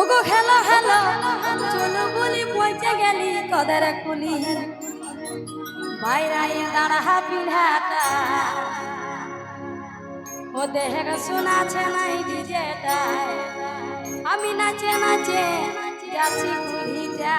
ওগো hello hello চলো বলি পয়সা গেলি, কদার কুলি। বাইরাই দাঁড়া হাটা ও দেহে শোনাছে নাই ডিজেটায় আমি নাচে নাচে যাচ্ছি ঘুরিটা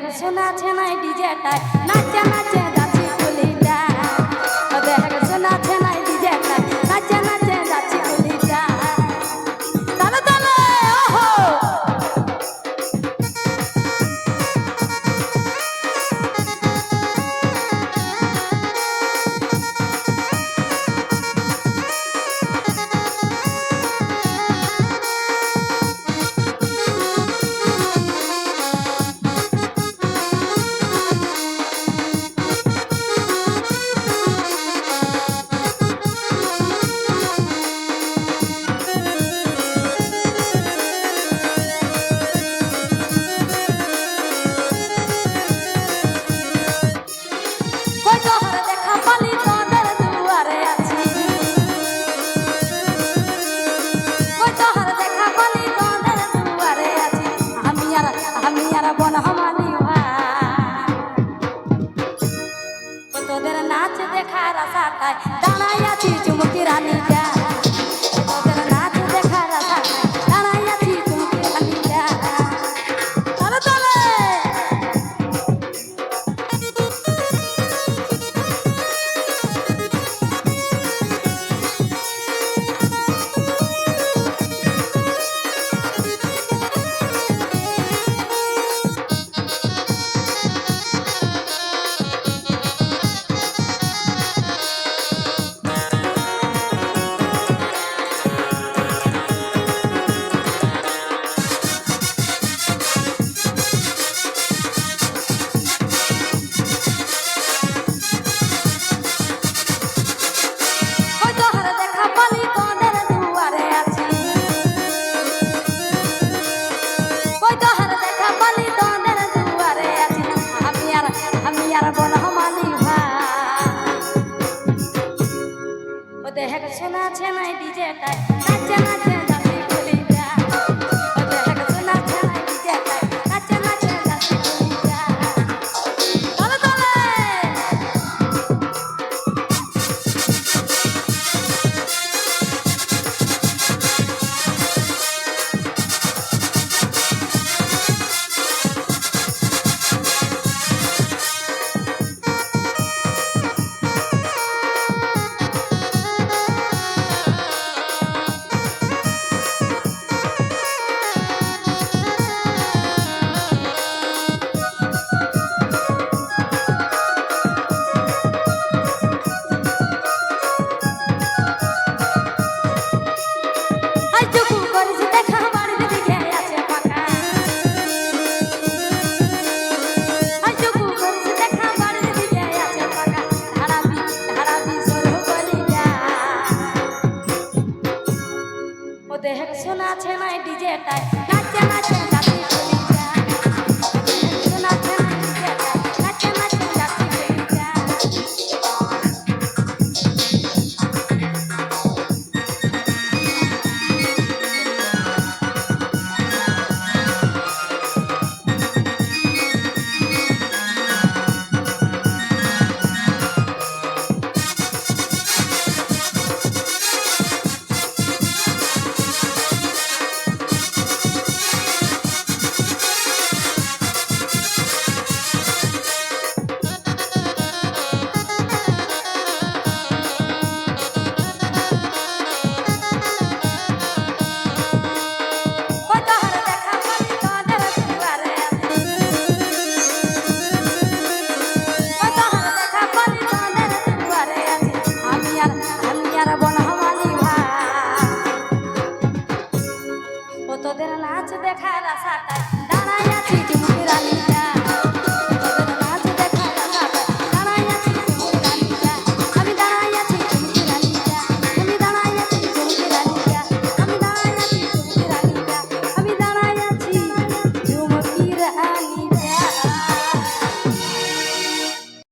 ডিজের শোনা ছেনায় ডিজেটায় নাচে নাচে নাচে নাচে নাই ডিজেটায় নাচে নাচে get that.